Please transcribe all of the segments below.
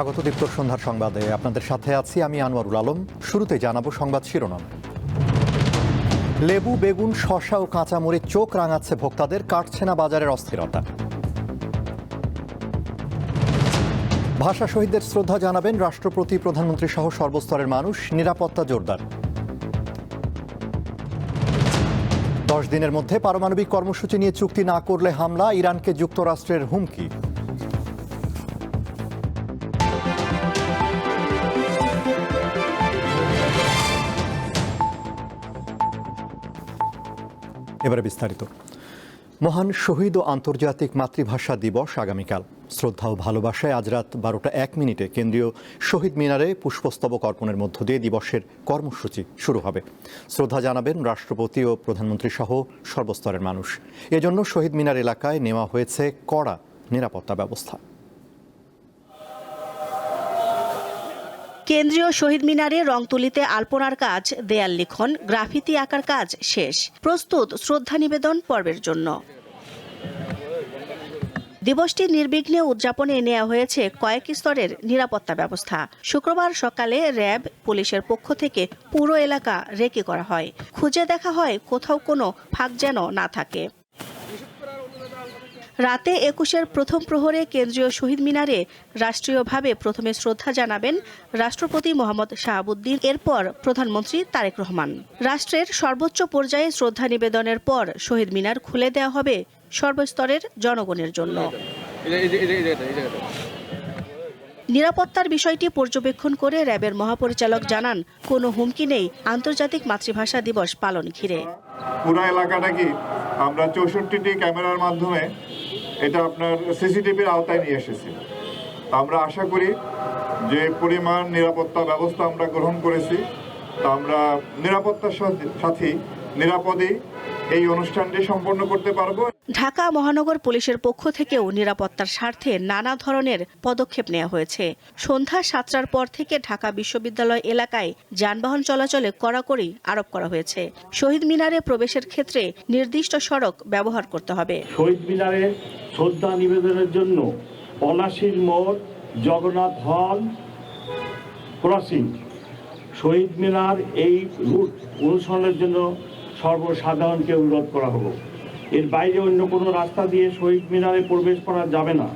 স্বাগত দীপ্ত সন্ধ্যার সংবাদে। আপনাদের সাথে আছি আমি আনোয়ারুল আলম। শুরুতে জানাব সংবাদ শিরোনাম। লেবু, বেগুন শশা ও কাঁচামরিচ চোখ রাঙাচ্ছে ভোক্তাদের, কাটছে না বাজারের অস্থিরতা। ভাষা শহীদদের শ্রদ্ধা জানাবেন রাষ্ট্রপতি, প্রধানমন্ত্রী সহ সর্বস্তরের মানুষ। নিরাপত্তা জোরদার। দশ দিনের মধ্যে পারমাণবিক কর্মসূচি নিয়ে চুক্তি না করলে হামলা, ইরানকে যুক্তরাষ্ট্রের হুমকি। এবারে বিস্তারিত। মহান শহীদ ও আন্তর্জাতিক মাতৃভাষা দিবস আগামীকাল। শ্রদ্ধা ও ভালোবাসায় আজ রাত বারোটা এক মিনিটে কেন্দ্রীয় শহীদ মিনারে পুষ্পস্তবক অর্পণের মধ্য দিয়ে দিবসের কর্মসূচি শুরু হবে। শ্রদ্ধা জানাবেন রাষ্ট্রপতি ও প্রধানমন্ত্রী সহ সর্বস্তরের মানুষ। এজন্য শহীদ মিনার এলাকায় নেওয়া হয়েছে কড়া নিরাপত্তা ব্যবস্থা। কেন্দ্রীয় শহীদ মিনারে রং তুলিতে আলপনার কাজ, দেয়াল লিখন, গ্রাফিতি আঁকার কাজ শেষ। প্রস্তুত শ্রদ্ধা নিবেদন পর্বের জন্য। দিবসটি নির্বিঘ্নে উদযাপনে নেওয়া হয়েছে কয়েক স্তরের নিরাপত্তা ব্যবস্থা। শুক্রবার সকালে র্যাব পুলিশের পক্ষ থেকে পুরো এলাকা রেকি করা হয়। খুঁজে দেখা হয় কোথাও কোনো ফাঁক যেন না থাকে। রাতে একুশের প্রথম প্রহরে কেন্দ্রীয় শহীদ মিনারে রাষ্ট্রীয়ভাবে প্রথমে শ্রদ্ধা জানাবেন রাষ্ট্রপতি মোহাম্মদ শাহাবুদ্দিন এরপর প্রধানমন্ত্রী তারেক রহমান। রাষ্ট্রের সর্বোচ্চ পর্যায়ে শ্রদ্ধা নিবেদনের পর শহীদ মিনার খুলে দেওয়া হবে সর্বস্তরের জনগণের জন্য। নিরাপত্তার বিষয়টি পর্যবেক্ষণ করে র্যাবের মহাপরিচালক জানান কোনো হুমকি নেই আন্তর্জাতিক মাতৃভাষা দিবস পালন ঘিরে। পুরো এলাকাটা কি আমরা চৌষট্টিটি ক্যামেরার মাধ্যমে এটা আপনার সিসিটিভির আওতায় নিয়ে এসেছি। আমরা আশা করি যে পরিমাণ নিরাপত্তা ব্যবস্থা আমরা গ্রহণ করেছি। তা আমরা নিরাপত্তার সাথে- সাথে নিরাপদেই এই অনুষ্ঠানটি সম্পন্ন করতে পারব? ঢাকা মহানগর পুলিশের পক্ষ থেকেও নিরাপত্তার স্বার্থে নানা ধরনের পদক্ষেপ নেওয়া হয়েছে। সন্ধ্যা সাতটার পর থেকে ঢাকা বিশ্ববিদ্যালয় এলাকায় যানবাহন চলাচলে কড়াকড়ি আরোপ করা হয়েছে। শহীদ মিনারে প্রবেশের ক্ষেত্রে নির্দিষ্ট সড়ক ব্যবহার করতে হবে। শহীদ মিনারে শ্রদ্ধা নিবেদনের জন্য পলাশির মোড় জগন্নাথ হল ক্রসিং। শহীদ মিনার এই রুট অনুসরণের জন্য সর্বসাধারণকে অনুরোধ করা হলো। এর বাইরে অন্য কোনো রাস্তা দিয়ে শহীদ মিনারে প্রবেশ করা যাবে না।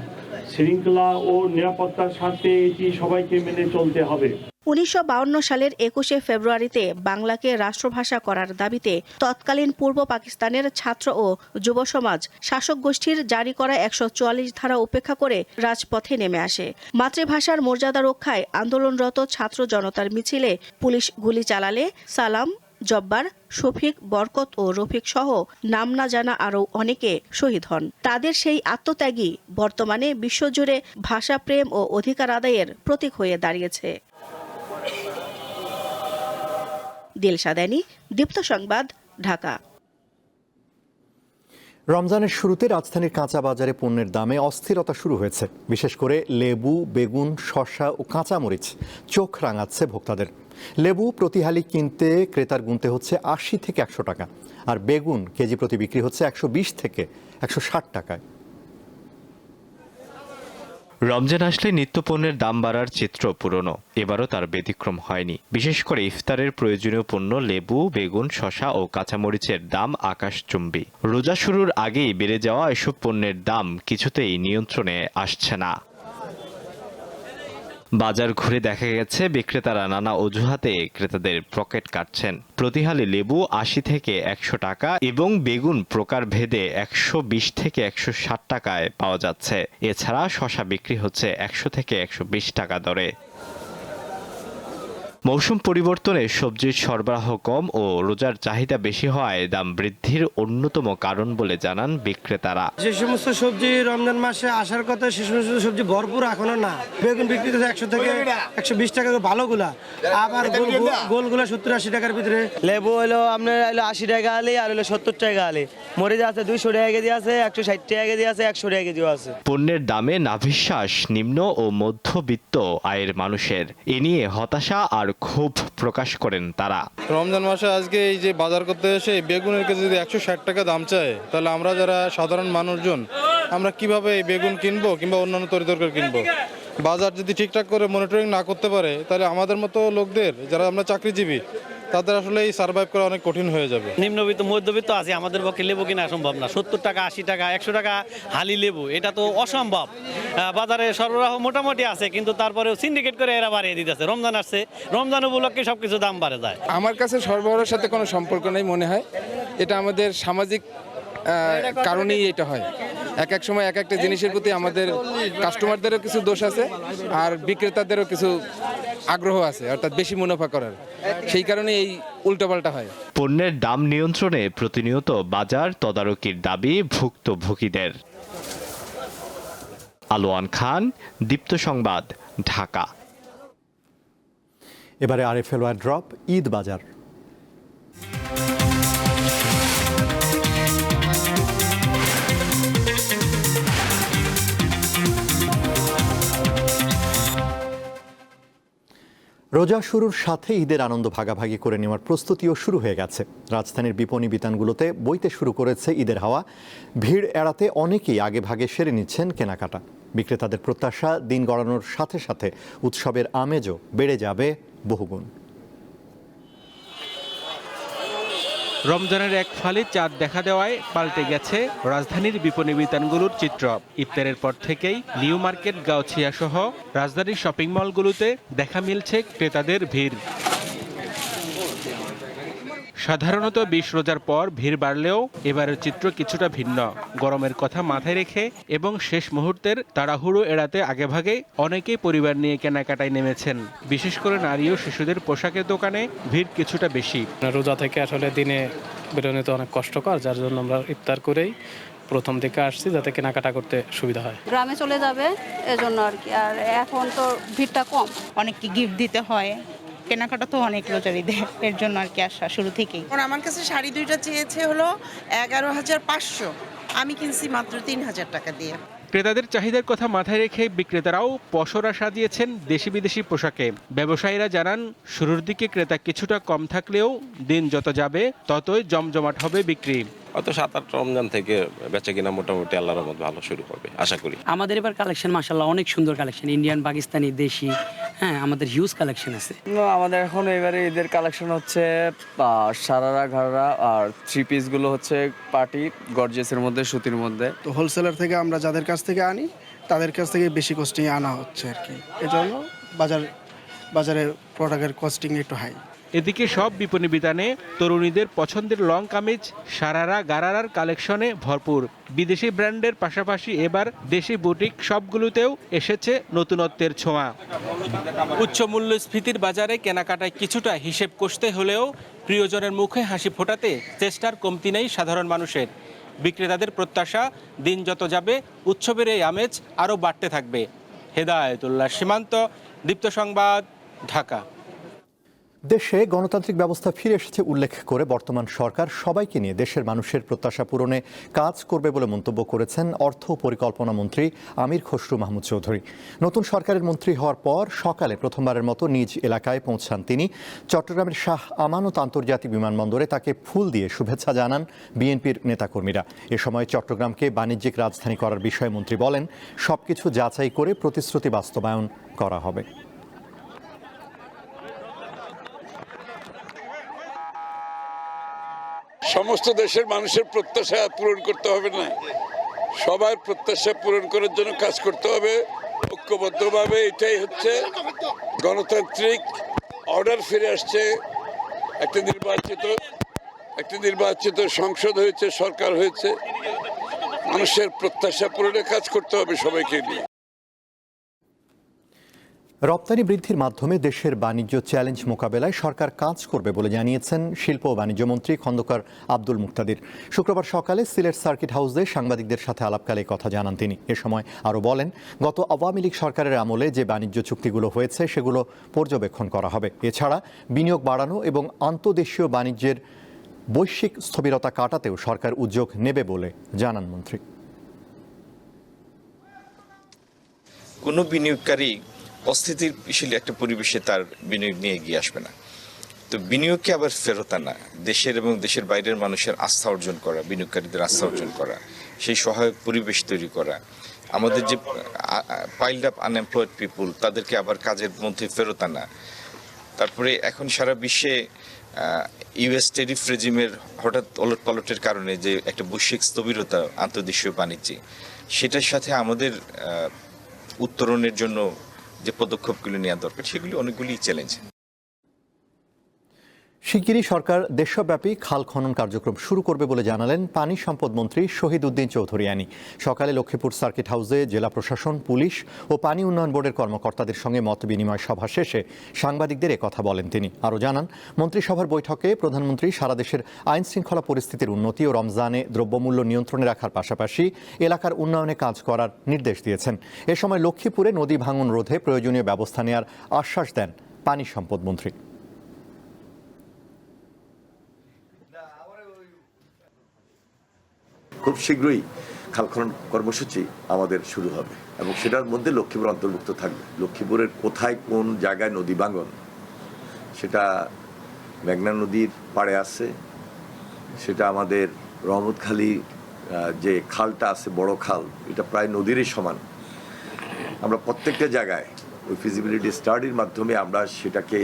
শৃঙ্খলা ও নিরাপত্তার স্বার্থে এটি সবাইকে মেনে চলতে হবে। উনিশশো সালের একুশে ফেব্রুয়ারিতে বাংলাকে রাষ্ট্রভাষা করার দাবিতে তৎকালীন পূর্ব পাকিস্তানের ছাত্র ও যুব সমাজ শাসক গোষ্ঠীর জারি করা একশো চুয়াল্লিশ ধারা উপেক্ষা করে রাজপথে নেমে আসে। মাতৃভাষার মর্যাদা রক্ষায় আন্দোলনরত ছাত্র জনতার মিছিলে পুলিশ গুলি চালালে সালাম জব্বার, শফিক, বরকত ও রফিক সহ নাম না জানা আরও অনেকে শহীদ হন। তাদের সেই আত্মত্যাগী বর্তমানে বিশ্বজুড়ে ভাষাপ্রেম ও অধিকার আদায়ের প্রতীক হয়ে দাঁড়িয়েছে। দিলশাদানি দীপ্ত সংবাদ, ঢাকা। রমজানের শুরুতে রাজধানীর কাঁচা বাজারে পণ্যের দামে অস্থিরতা শুরু হয়েছে। বিশেষ করে লেবু, বেগুন, শসা ও কাঁচামরিচ। চোখ রাঙাচ্ছে ভোক্তাদের। লেবু প্রতিহালি কিনতে ক্রেতার গুনতে হচ্ছে আশি থেকে একশো টাকা। আর বেগুন কেজি প্রতি বিক্রি হচ্ছে একশো বিশ থেকে একশো ষাট টাকায়। রমজান আসলে নিত্যপণ্যের দাম বাড়ার চিত্র পুরনো। এবারও তার ব্যতিক্রম হয়নি। বিশেষ করে ইফতারের প্রয়োজনীয় পণ্য লেবু, বেগুন শশা ও কাঁচামরিচের দাম আকাশচুম্বী। রোজা শুরুর আগেই বেড়ে যাওয়া এসব পণ্যের দাম কিছুতেই নিয়ন্ত্রণে আসছে না। বাজার ঘুরে দেখা গেছে বিক্রেতারা নানা অজুহাতে ক্রেতাদের পকেট কাটছেন। প্রতিহালে লেবু আশি থেকে একশো টাকা এবং বেগুন প্রকার ভেদে একশো বিশ থেকে একশো ষাট টাকায় পাওয়া যাচ্ছে। এছাড়া শশা বিক্রি হচ্ছে একশো থেকে একশো বিশ টাকা দরে। মৌসুম পরিবর্তনে সবজির সরবরাহ কম ও রোজার চাহিদা বেশি হওয়ায় দাম বৃদ্ধির অন্যতম কারণ বলে জানান বিক্রেতারা। যে সমস্ত সবজি রমজান মাসে আসার কথা সে সমস্ত সবজি ভরপুর এখনও না। বেগুন বিক্রি করছে একশো থেকে একশো বিশ টাকা ভালোগুলা। আবার গোল গোলগুলা সত্তর আশি টাকার ভিতরে। লেবু হলো আপনার হলো আশি টাকা আলি আর হলো সত্তর টাকা আলি। মরিচ আছে দুইশো টাকা কেজি আছে একশো ষাট টাকা কেজি আছে একশো টাকা কেজিও আছে। পণ্যের দামে নাভিশ্বাস নিম্ন ও মধ্যবিত্ত আয়ের মানুষের। এ নিয়ে হতাশা আর ক্ষোভ প্রকাশ করেন তারা। রমজান মাসে আজকে এই যে বাজার করতে এসে বেগুনের কেজি যদি একশো ষাট টাকা দাম চায়, তাহলে আমরা যারা সাধারণ মানুষজন, আমরা কীভাবে এই বেগুন কিনবো কিংবা অন্যান্য তরি তরকারি কিনবো? বাজার যদি ঠিকঠাক করে মনিটরিং না করতে পারে, তাহলে আমাদের মতো লোকদের, যারা আমরা চাকরিজীবী তাদের আসলে এই সার্ভাইভ করা অনেক কঠিন হয়ে যাবে। নিম্নবিত্ত মধ্যবিত্ত আছে আমাদের পক্ষে লেবু কিনা সম্ভব না। সত্তর টাকা আশি টাকা একশো টাকা হালি লেবু এটা তো অসম্ভব। বাজারে সরবরাহ মোটামুটি আছে কিন্তু তারপরেও সিন্ডিকেট করে এরা বাড়িয়ে দিতেছে। রমজান আসছে রমজান উপলক্ষে সব কিছু দাম বাড়ে যায়। আমার কাছে সরবরাহের সাথে কোনো সম্পর্ক নেই মনে হয়। এটা আমাদের সামাজিক কারণেই এটা হয়। এক এক সময় এক একটা জিনিসের প্রতি আমাদের কাস্টমারদেরও কিছু দোষ আছে আর বিক্রেতাদেরও কিছু আগ্রহ আছে অর্থাৎ বেশি মুনাফা করার। সেই কারণে এই উল্টোপাল্টা হয়। পণ্যের দাম নিয়ন্ত্রণে প্রতিনিয়ত বাজার তদারকির দাবি ভুক্তভোগীদের। আলোয়ান খান দীপ্ত সংবাদ ঢাকা। এবারে আরএফএল ফেলোয়া ড্রপ ঈদ বাজার। রোজা শুরুর সাথে ঈদের আনন্দ ভাগাভাগি করে নেওয়ার প্রস্তুতিও শুরু হয়ে গেছে। রাজধানীর বিপণী বিতানগুলোতে বইতে শুরু করেছে ঈদের হাওয়া। ভিড় এড়াতে অনেকেই আগে ভাগে সেরে নিচ্ছেন কেনাকাটা। বিক্রেতাদের প্রত্যাশা দিন গড়ানোর সাথে সাথে উৎসবের আমেজও বেড়ে যাবে বহুগুণ। রমজানের এক ফালি চাঁদ দেখা দেওয়ায় পাল্টে গেছে রাজধানীর বিপণী বিতানগুলোর চিত্র। ইফতারের পর থেকেই নিউ মার্কেট, গাউছিয়া সহ রাজধানীর শপিং মলগুলোতে দেখা মিলছে ক্রেতাদের ভিড়। সাধারণত বিশ রোজার পর ভিড় বাড়লেও এবারের চিত্র কিছুটা ভিন্ন। গরমের কথা মাথায় রেখে এবং শেষ মুহূর্তের তাড়াহুড়ো এড়াতে আগেভাগে অনেকেই পরিবার নিয়ে কেনাকাটায় নেমেছেন। বিশেষ করে নারী ও শিশুদের পোশাকের দোকানে ভিড় কিছুটা বেশি। রোজা থেকে আসলে দিনে বেরোনো তো অনেক কষ্টকর যার জন্য আমরা ইফতার করেই প্রথম দিকে আসছি যাতে কেনাকাটা করতে সুবিধা হয়। গ্রামে চলে যাবে এজন্য আর কি। আর এখন তো ভিড়টা কম। অনেককে গিফট দিতে হয়। কেনাকাটা তো অনেক রোজার ঈদে এর জন্য আর কি আসা শুরু থেকেই। আমার কাছে শাড়ি দুইটা চেয়েছে হলো এগারো হাজার পাঁচশো। আমি কিনছি মাত্র তিন হাজার টাকা দিয়ে। ক্রেতাদের চাহিদার কথা মাথায় রেখে বিক্রেতারাও পসরা সাজিয়েছেন দেশি বিদেশি পোশাকে। ব্যবসায়ীরা জানান শুরুর দিকে ক্রেতা কিছুটা কম থাকলেও দিন যত যাবে ততই জমজমাট হবে বিক্রি। হয়তো সাত আট রমজান থেকে বেচা কিনা মোটামুটি আল্লাহর রহমত ভালো শুরু হবে আশা করি। আমাদের এবার কালেকশন মাসাল্লাহ অনেক সুন্দর কালেকশন ইন্ডিয়ান পাকিস্তানি দেশি হ্যাঁ আমাদের হিউজ কালেকশন আছে। আমাদের এখন এবারে ঈদের কালেকশন হচ্ছে সারারা ঘাড়া আর থ্রি পিসগুলো হচ্ছে পার্টি গর্জেসের মধ্যে সুতির মধ্যে। তো হোলসেলার থেকে আমরা যাদের কাছ থেকে আনি তাদের কাছ থেকে বেশি কস্টিং আনা হচ্ছে আর কি। এজন্য বাজার বাজারে প্রোডাক্টের কস্টিং একটু হাই এদিকে সব বিপণী বিতানে তরুণীদের পছন্দের লং কামিজ, সারারা গারারার কালেকশনে ভরপুর। বিদেশি ব্র্যান্ডের পাশাপাশি এবার দেশি বুটিক সবগুলোতেও এসেছে নতুনত্বের ছোঁয়া। উচ্চ মূল্যস্ফীতির বাজারে কেনাকাটায় কিছুটা হিসেব কষতে হলেও প্রিয়জনের মুখে হাসি ফোটাতে চেষ্টার কমতি নেই সাধারণ মানুষের। বিক্রেতাদের প্রত্যাশা, দিন যত যাবে, উৎসবের এই আমেজ আরও বাড়তে থাকবে। হেদায়তুল্লাহ সীমান্ত, দীপ্ত সংবাদ, ঢাকা। দেশে গণতান্ত্রিক ব্যবস্থা ফিরে এসেছে উল্লেখ করে বর্তমান সরকার। সবাইকে নিয়ে দেশের মানুষের প্রত্যাশা পূরণে কাজ করবে বলে মন্তব্য করেছেন অর্থ পরিকল্পনা মন্ত্রী আমির খসরু মাহমুদ চৌধুরী। নতুন সরকারের মন্ত্রী হওয়ার পর সকালে প্রথমবারের মতো নিজ এলাকায় পৌঁছান তিনি। চট্টগ্রামের শাহ আমানত আন্তর্জাতিক বিমানবন্দরে তাকে ফুল দিয়ে শুভেচ্ছা জানান বিএনপির নেতাকর্মীরা। এ সময় চট্টগ্রামকে বাণিজ্যিক রাজধানী করার বিষয়ে মন্ত্রী বলেন, সবকিছু যাচাই করে প্রতিশ্রুতি বাস্তবায়ন করা হবে। সমস্ত দেশের মানুষের প্রত্যাশা পূরণ করতে হবে না। সবার প্রত্যাশা পূরণ করার জন্য কাজ করতে হবে। ঐক্যবদ্ধভাবে এটাই হচ্ছে গণতান্ত্রিক অর্ডার ফিরে আসছে। একটা নির্বাচিত একটা নির্বাচিত সংসদ হয়েছে, সরকার হয়েছে। মানুষের প্রত্যাশা পূরণে কাজ করতে হবে সবাইকে নিয়ে। রপ্তানি বৃদ্ধির মাধ্যমে দেশের বাণিজ্য চ্যালেঞ্জ মোকাবেলায় সরকার কাজ করবে বলে জানিয়েছেন শিল্প ও বাণিজ্য মন্ত্রী খন্দকার আব্দুল মুক্তাদির। শুক্রবার সকালে সিলেট সার্কিট হাউসে সাংবাদিকদের সাথে আলাপকালে কথা জানান তিনি। এ সময় আরও বলেন, গত আওয়ামী লীগ সরকারের আমলে যে বাণিজ্য চুক্তিগুলো হয়েছে সেগুলো পর্যবেক্ষণ করা হবে। এছাড়া বিনিয়োগ বাড়ানো এবং আন্তদেশীয় বাণিজ্যের বৈশ্বিক স্থবিরতা কাটাতেও সরকার উদ্যোগ নেবে বলে জানান মন্ত্রী। কোনো বিনিয়োগকারী অস্থিতিশীল একটা পরিবেশে তার বিনিয়োগ নিয়ে এগিয়ে আসবে না। তো বিনিয়োগকে আবার ফেরত আনা, দেশের এবং দেশের বাইরের মানুষের আস্থা অর্জন করা, বিনিয়োগকারীদের আস্থা অর্জন করা, সেই সহায়ক পরিবেশ তৈরি করা, আমাদের যে পাইল্ড আপ আনএমপ্লয়েড পিপুল তাদেরকে আবার কাজের মধ্যে ফেরত আনা। তারপরে এখন সারা বিশ্বে ইউএস টেরিফ রেজিমের হঠাৎ ওলট পালটের কারণে যে একটা বৈশ্বিক স্থবিরতা, আন্তর্দেশীয় বাণিজ্যে, সেটার সাথে আমাদের উত্তরণের জন্য যে পদক্ষেপগুলি নেওয়া দরকার সেগুলি অনেকগুলি চ্যালেঞ্জ শিগগিরই সরকার দেশব্যাপী খাল খনন কার্যক্রম শুরু করবে বলে জানালেন পানি সম্পদ মন্ত্রী শহীদ উদ্দিন চৌধুরিয়ানি সকালে লক্ষ্মীপুর সার্কিট হাউসে জেলা প্রশাসন, পুলিশ ও পানি উন্নয়ন বোর্ডের কর্মকর্তাদের সঙ্গে মত বিনিময় সভা শেষে সাংবাদিকদের কথা বলেন তিনি। আরও জানান, মন্ত্রিসভার বৈঠকে প্রধানমন্ত্রী সারা দেশের আইন শৃঙ্খলা পরিস্থিতির উন্নতি ও রমজানে দ্রব্যমূল্য নিয়ন্ত্রণে রাখার পাশাপাশি এলাকার উন্নয়নে কাজ করার নির্দেশ দিয়েছেন। এ সময় লক্ষ্মীপুরে নদী ভাঙন রোধে প্রয়োজনীয় ব্যবস্থা নেওয়ার আশ্বাস দেন পানি সম্পদ মন্ত্রী। খুব শীঘ্রই খাল খনন কর্মসূচি আমাদের শুরু হবে এবং সেটার মধ্যে লক্ষ্মীপুর অন্তর্ভুক্ত থাকবে। লক্ষ্মীপুরের কোথায় কোন জায়গায় নদী ভাঙন, সেটা মেঘনা নদীর পাড়ে আছে, সেটা আমাদের রহমতখালী যে খালটা আছে, বড় খাল, এটা প্রায় নদীরই সমান। আমরা প্রত্যেকটা জায়গায় ওই ফিজিবিলিটি স্টাডির মাধ্যমে আমরা সেটাকে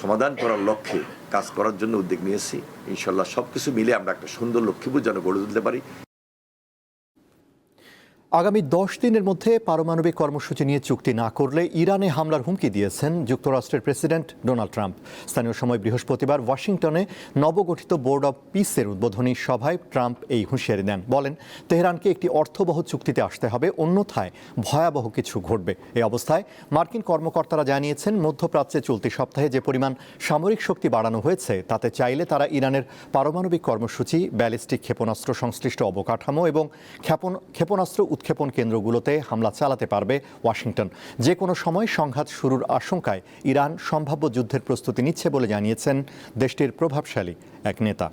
সমাধান করার লক্ষ্যে কাজ করার জন্য উদ্যোগ নিয়েছি। ইনশাল্লাহ সব কিছু মিলে আমরা একটা সুন্দর লক্ষ্মীপুর যেন গড়ে তুলতে পারি। আগামী দশ দিনের মধ্যে পারমাণবিক কর্মসূচি নিয়ে চুক্তি না করলে ইরানে হামলার হুমকি দিয়েছেন যুক্তরাষ্ট্রের প্রেসিডেন্ট ডোনাল্ড ট্রাম্প। স্থানীয় সময় বৃহস্পতিবার ওয়াশিংটনে নবগঠিত বোর্ড অব পিসের উদ্বোধনী সভায় ট্রাম্প এই হুঁশিয়ারি দেন। বলেন, তেহরানকে একটি অর্থবহ চুক্তিতে আসতে হবে, অন্যথায় ভয়াবহ কিছু ঘটবে। এই অবস্থায় মার্কিন কর্মকর্তারা জানিয়েছেন, মধ্যপ্রাচ্যে চলতি সপ্তাহে যে পরিমাণ সামরিক শক্তি বাড়ানো হয়েছে, তাতে চাইলে তারা ইরানের পারমাণবিক কর্মসূচি, ব্যালিস্টিক ক্ষেপণাস্ত্র সংশ্লিষ্ট অবকাঠামো এবং ক্ষেপণ, ক্ষেপণাস্ত্র উৎক্ষেপণ কেন্দ্রগুলোতে হামলা চালাতে পারবে ওয়াশিংটন। যে কোনো সময় সংঘাত শুরুর আশঙ্কায় ইরান সম্ভাব্য যুদ্ধের প্রস্তুতি নিচ্ছে বলে জানিয়েছেন দেশটির প্রভাবশালী এক নেতা।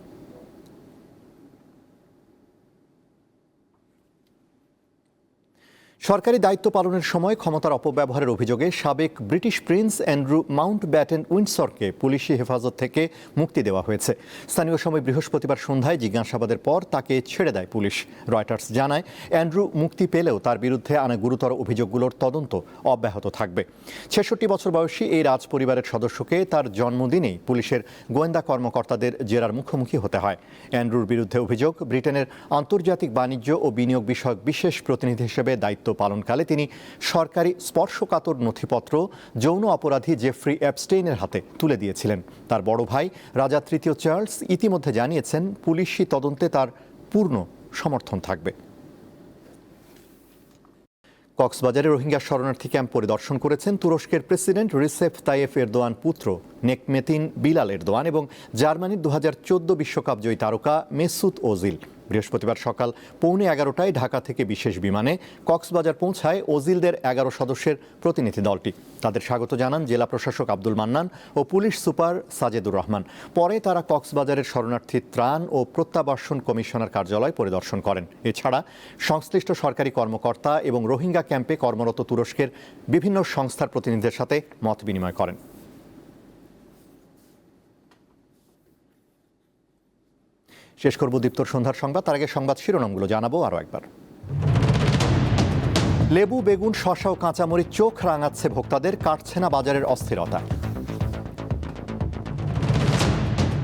সরকারি দায়িত্ব পালনের সময় ক্ষমতার অপব্যবহারের অভিযোগে সাবেক British prince Andrew Mountbatten উইন্ডসরকে পুলিশি হেফাজত থেকে মুক্তি দেওয়া হয়েছে। স্থানীয় সময় বৃহস্পতিবার সন্ধ্যায় জিজ্ঞাসাবাদের পর তাকে ছেড়ে দেয় পুলিশ। রয়টার্স জানায়, অ্যান্ড্রু মুক্তি পেলেও তার বিরুদ্ধে আনা গুরুতর অভিযোগগুলোর তদন্ত অব্যাহত থাকবে। ছেষট্টি বছর বয়সী এই রাজ পরিবারের সদস্যকে তার জন্মদিনেই পুলিশের গোয়েন্দা কর্মকর্তাদের জেরার মুখোমুখি হতে হয়। অ্যান্ড্রুর বিরুদ্ধে অভিযোগ, ব্রিটেনের আন্তর্জাতিক বাণিজ্য ও বিনিয়োগ বিষয়ক বিশেষ প্রতিনিধি হিসেবে দায়িত্ব পালনকালে তিনি সরকারি স্পর্শকাতর নথিপত্র যৌন অপরাধী জেফ্রি অ্যাপস্টেইনের হাতে তুলে দিয়েছিলেন। তার বড় ভাই রাজা তৃতীয় চার্লস ইতিমধ্যে জানিয়েছেন, পুলিশি তদন্তে তার পূর্ণ সমর্থন থাকবে। কক্সবাজারে রোহিঙ্গা শরণার্থী ক্যাম্প পরিদর্শন করেছেন তুরস্কের প্রেসিডেন্ট রিসেফ তাইয়েফ এরদোয়ান পুত্র নেকমেতিন বিলাল এরদোয়ান এবং জার্মানির দু বিশ্বকাপ জয়ী তারকা মেসুত ওজিল। বৃহস্পতিবার সকাল পৌনে এগারোটায় ঢাকা থেকে বিশেষ বিমানে কক্সবাজার পৌঁছায় ওজিলদের এগারো সদস্যের প্রতিনিধি দলটি। তাদের স্বাগত জানান জেলা প্রশাসক আব্দুল মান্নান ও পুলিশ সুপার সাজেদুর রহমান। পরে তারা কক্সবাজারের শরণার্থী ত্রাণ ও প্রত্যাবাসন কমিশনার কার্যালয় পরিদর্শন করেন। এছাড়া সংশ্লিষ্ট সরকারি কর্মকর্তা এবং রোহিঙ্গা ক্যাম্পে কর্মরত তুরস্কের বিভিন্ন সংস্থার প্রতিনিধিদের সাথে মত বিনিময় করেন। শেষ করব দীপ্তর সন্ধ্যার সংবাদ। তার আগে সংবাদ শিরোনামগুলো জানাব আরও একবার। লেবু, বেগুন শশা ও কাঁচামরিচ চোখ রাঙাচ্ছে ভোক্তাদের, কাটছে না বাজারের অস্থিরতা।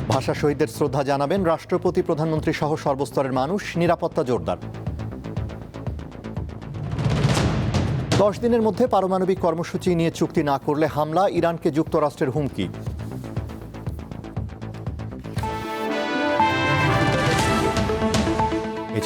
ভাষা শহীদদের শ্রদ্ধা জানাবেন রাষ্ট্রপতি, প্রধানমন্ত্রী সহ সর্বস্তরের মানুষ, নিরাপত্তা জোরদার। দশ দিনের মধ্যে পারমাণবিক কর্মসূচি নিয়ে চুক্তি না করলে হামলা, ইরানকে যুক্তরাষ্ট্রের হুমকি।